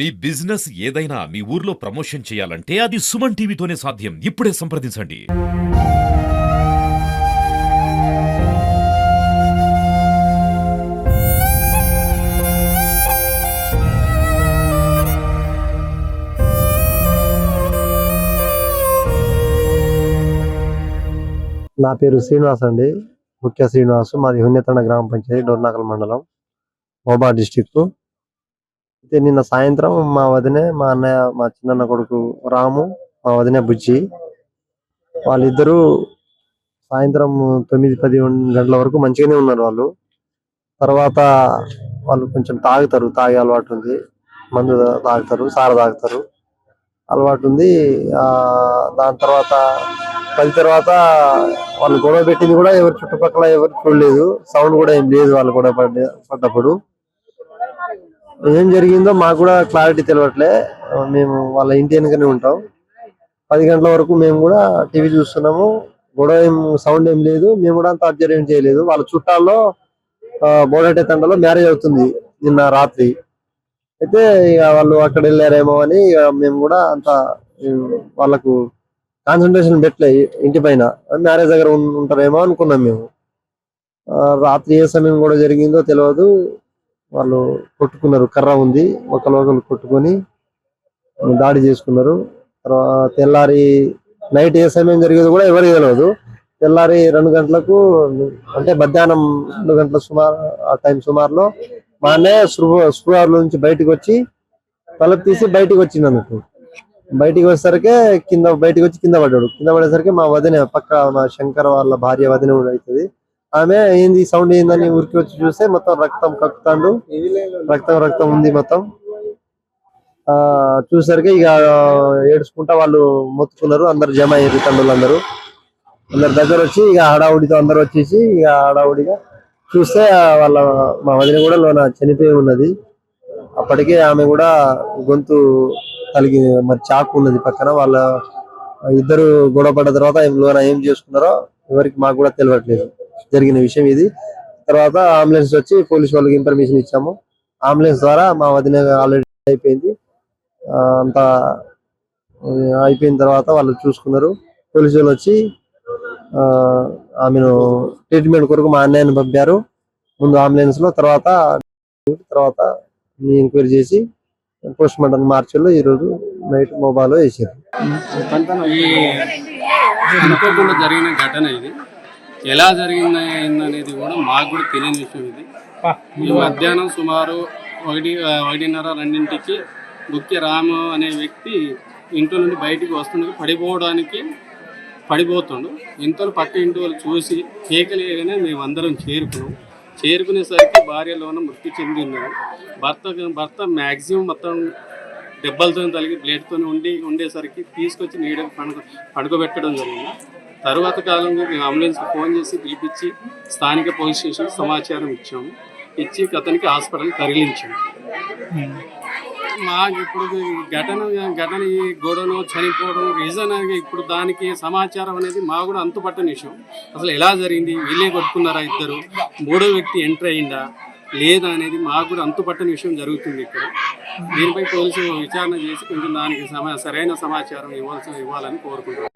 మీ business ఏదైనా మీ ఊర్లో promotion చేయాలంటే అది సుమన్ టీవీతోనే సాధ్యం. ఇప్పుడే సంప్రదించండి. నా పేరు శ్రీనివాస్ అండి. ముఖ్య శ్రీనివాస్. మాది హున్యతండ గ్రామ పంచాయతీ డోర్నాకల్ మండలం మోబా డిస్టిక్ అయితే నిన్న సాయంత్రం మా వదిన మా అన్నయ్య మా చిన్నన్న కొడుకు రాము మా వదిన బుజ్జి వాళ్ళిద్దరూ సాయంత్రం తొమ్మిది పది గంటల వరకు మంచిగానే ఉన్నారు వాళ్ళు. తర్వాత వాళ్ళు కొంచెం తాగుతారు తాగే అలవాటు ఉంది. మందు తాగుతారు సార తాగుతారు. అలవాటు ఉంది. ఆ దాని తర్వాత పది తర్వాత వాళ్ళు గొడవ పెట్టింది కూడా ఎవరు చుట్టుపక్కల ఎవరు చూడలేదు. సౌండ్ కూడా ఏం లేదు వాళ్ళు గొడవ పడ్డ పడ్డప్పుడు. ఏం జరిగిందో మాకు కూడా క్లారిటీ తెలియట్లే మేము వాళ్ళ ఇంటి వెనుకనే ఉంటాం. పది గంటల వరకు మేము కూడా టీవీ చూస్తున్నాము. గొడవ ఏం సౌండ్ ఏం లేదు. మేము కూడా అంత అబ్జర్వ్ ఏం చేయలేదు. వాళ్ళ చుట్టాల్లో బోడటే తండలో మ్యారేజ్ అవుతుంది నిన్న రాత్రి. అయితే ఇక వాళ్ళు అక్కడ వెళ్ళారేమో అని ఇక మేము కూడా అంత వాళ్ళకు కాన్సన్ట్రేషన్ పెట్టలే ఇంటి పైన. మ్యారేజ్ దగ్గర ఉంటారేమో అనుకున్నాం మేము. రాత్రి ఏ సమయం కూడా జరిగిందో తెలియదు వాళ్ళు కొట్టుకున్నారు. కర్ర ఉంది. ఒకరు ఒకరు కొట్టుకొని దాడి చేసుకున్నారు. తర్వాత తెల్లారి నైట్ ఏ సమయం జరిగేది కూడా ఎవరికి తెలియదు తెల్లారి రెండు గంటలకు అంటే మధ్యాహ్నం రెండు గంటల సుమారు ఆ టైం సుమారులో మా అన్నయ్య స్క్రూవర్ నుంచి బయటకు వచ్చి తలుపు తీసి బయటకు వచ్చింది అన్నట్టు. బయటికి వచ్చేసరికి కింద బయటకు వచ్చి కింద పడ్డాడు. కింద పడేసరికి మా వదిన పక్క మా శంకర్ వాళ్ళ భార్య వదిన కూడా అవుతుంది ఆమె ఏంది సౌండ్ ఏందని ఊరికి వచ్చి చూస్తే మొత్తం రక్తం కక్కుతాండు. రక్తం రక్తం ఉంది మొత్తం. ఆ చూసరికి ఇక ఏడుచుకుంటా వాళ్ళు మొత్తుకున్నారు. అందరు జమ అయ్యారు తండ్రులు అందరూ అందరు దగ్గర వచ్చి ఇక హడావుడితో అందరు వచ్చేసి ఇక హడావుడిగా చూస్తే వాళ్ళ మా వదిన కూడా లోన చనిపోయి ఉన్నది. అప్పటికే ఆమె కూడా గొంతు కలిగి మరి చాకు ఉన్నది పక్కన. వాళ్ళ ఇద్దరు గొడవ పడ్డ తర్వాత లోన ఏం చేసుకున్నారో ఎవరికి మాకు కూడా తెలియట్లేదు. జరిగిన విషయం ఇది. తర్వాత అంబులెన్స్ వచ్చి పోలీస్ వాళ్ళకి ఇన్ఫర్మేషన్ ఇచ్చాము. అంబులెన్స్ ద్వారా మా వదిన ఆల్రెడీ అయిపోయింది. ఆ, అంతా అయిపోయిన తర్వాత వాళ్ళు చూసుకున్నారు. పోలీసు వాళ్ళు వచ్చి ఆ, ఆమెను ట్రీట్మెంట్ కొరకు మా అన్నయ్యని పంపారు. ముందు అంబులెన్స్లో తర్వాత తర్వాత ఎంక్వైరీ చేసి పోస్ట్ మార్టం మార్చిలో ఈ రోజు నైట్ మొబైల్ వేసారు. జరిగిన ఘటన ఇది. ఎలా జరిగింది అనేది కూడా మాకు కూడా తెలియని విషయం ఇది. ఈ మధ్యాహ్నం సుమారు ఒకటి ఒకటిన్నర రెండింటికి ముఖ్య రాము అనే వ్యక్తి ఇంట్లో నుండి బయటికి వస్తుండగా పడిపోవడానికి పడిపోతుండు. ఇంతలో పక్క ఇంటి వాళ్ళు చూసి కేకలేగానే మేమందరం చేరుకున్నాం. చేరుకునేసరికి భార్యలోన మృతి చెంది ఉన్నారు. భర్త భర్త మ్యాక్సిమం మొత్తం దెబ్బలతో తలిగి బ్లేడ్తో ఉండి ఉండేసరికి తీసుకొచ్చి నీడ పడుకో పడుకోబెట్టడం జరిగింది. తరువాత కాలంలో మేము అంబులెన్స్కి ఫోన్ చేసి పిలిపించి స్థానిక పోలీస్ స్టేషన్ సమాచారం ఇచ్చాము. ఇచ్చి అతనికి హాస్పిటల్ తరలించాము. మాకు ఇప్పుడు ఘటన ఘటన ఈ గొడవను చనిపోవడం రీజన్ ఇప్పుడు దానికి సమాచారం అనేది మా కూడా అంతుపట్టని విషయం అసలు ఎలా జరిగింది? వీళ్ళే కొట్టుకున్నారా ఇద్దరు? మూడో వ్యక్తి ఎంటర్ అయిందా లేదా అనేది మాకు కూడా అంతుపట్టని విషయం జరుగుతుంది ఇక్కడ. దీనిపై పోలీసులు విచారణ చేసి కొంచెం దానికి సమా సరైన సమాచారం ఇవ్వాల్సిన ఇవ్వాలని కోరుకుంటున్నాం.